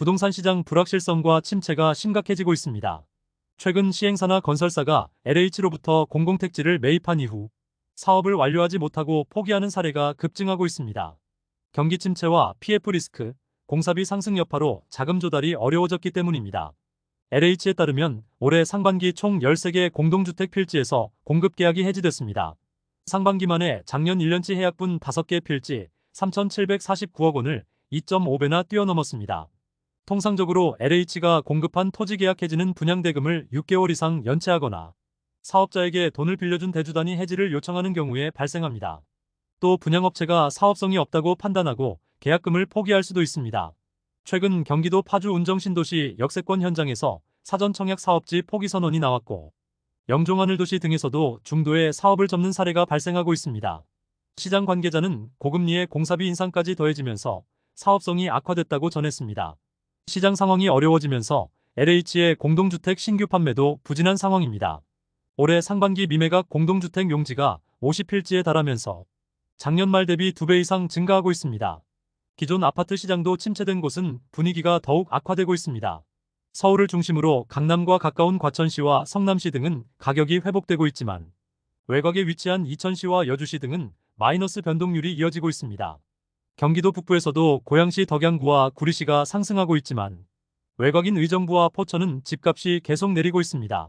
부동산 시장 불확실성과 침체가 심각해지고 있습니다. 최근 시행사나 건설사가 LH로부터 공공택지를 매입한 이후 사업을 완료하지 못하고 포기하는 사례가 급증하고 있습니다. 경기 침체와 PF 리스크, 공사비 상승 여파로 자금 조달이 어려워졌기 때문입니다. LH에 따르면 올해 상반기 총 13개 공동주택 필지에서 공급 계약이 해지됐습니다. 상반기만에 작년 1년치 해약분 5개 필지 3,749억 원을 2.5배나 뛰어넘었습니다. 통상적으로 LH가 공급한 토지 계약 해지는 분양 대금을 6개월 이상 연체하거나 사업자에게 돈을 빌려준 대주단이 해지를 요청하는 경우에 발생합니다. 또 분양업체가 사업성이 없다고 판단하고 계약금을 포기할 수도 있습니다. 최근 경기도 파주 운정신도시 역세권 현장에서 사전 청약 사업지 포기 선언이 나왔고 영종하늘도시 등에서도 중도에 사업을 접는 사례가 발생하고 있습니다. 시장 관계자는 고금리에 공사비 인상까지 더해지면서 사업성이 악화됐다고 전했습니다. 시장 상황이 어려워지면서 LH의 공동주택 신규 판매도 부진한 상황입니다. 올해 상반기 미매각 공동주택 용지가 50필지에 달하면서 작년 말 대비 2배 이상 증가하고 있습니다. 기존 아파트 시장도 침체된 곳은 분위기가 더욱 악화되고 있습니다. 서울을 중심으로 강남과 가까운 과천시와 성남시 등은 가격이 회복되고 있지만 외곽에 위치한 이천시와 여주시 등은 마이너스 변동률이 이어지고 있습니다. 경기도 북부에서도 고양시 덕양구와 구리시가 상승하고 있지만 외곽인 의정부와 포천은 집값이 계속 내리고 있습니다.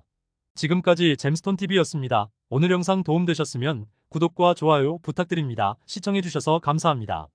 지금까지 잼스톤TV였습니다. 오늘 영상 도움되셨으면 구독과 좋아요 부탁드립니다. 시청해주셔서 감사합니다.